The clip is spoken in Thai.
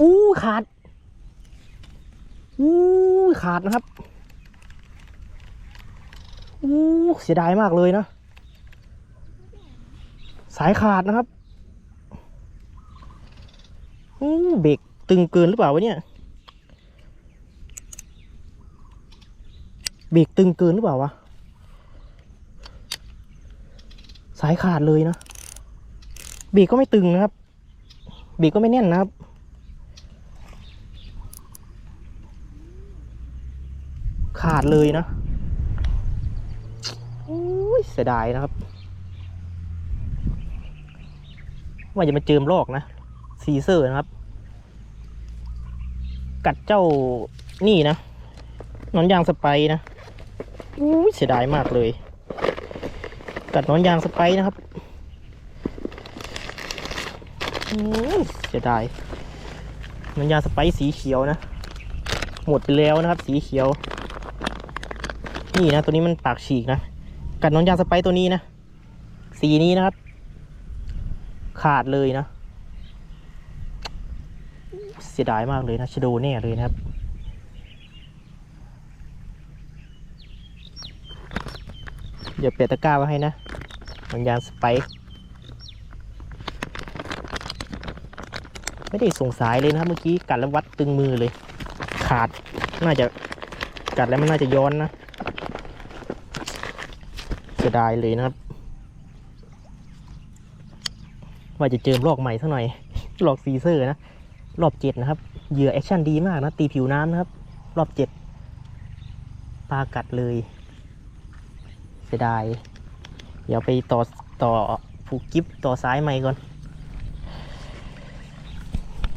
อู้ขาด อู้ขาดนะครับ อู้เสียดายมากเลยนะ สายขาดนะครับ อู้เบรกตึงเกินหรือเปล่าวะเนี่ย เบรกตึงเกินหรือเปล่าวะ สายขาดเลยนะ เบรกก็ไม่ตึงนะครับ เบรกก็ไม่แน่นนะครับ ขาดเลยนะอุ้ยเสียดายนะครับ ว่าจะมาเจิมลอกนะ ซีเซอร์นะครับ กัดเจ้านี่นะนอนยางสไปร์นะอุ้ยเสียดายมากเลย กัดนอนยางสไปร์นะครับอุ้ยเสียดายนอนยางสไปร์สีเขียวนะ หมดไปแล้วนะครับ สีเขียว นี่นะตัวนี้มันปากฉีกนะ กัดหนอนยางสไปตัวนี้นะ สีนี้นะครับ ขาดเลยนะ เสียดายมากเลยนะชโดแน่เลยนะครับเดี๋ยวเปลี่ยนตะกร้าไว้ให้นะหนอนยางสไปไม่ได้ส่งสายเลยนะครับเมื่อกี้กัดแล้ววัดตึงมือเลย ขาดน่าจะกัดแล้วมันน่าจะย้อนนะ สียดายเลยนะครับ ว่าจะเจิมลอกใหม่สักหน่อยลอกซีเซอร์นะ รอบเจ็ดนะครับ เหยื่อแอคชั่นดีมากนะ ตีผิวน้ำนะครับ รอบเจ็ดปลากัดเลย เสียดาย เดี๋ยวไปต่อต่อผูกกิฟต่อซ้ายใหม่ก่อน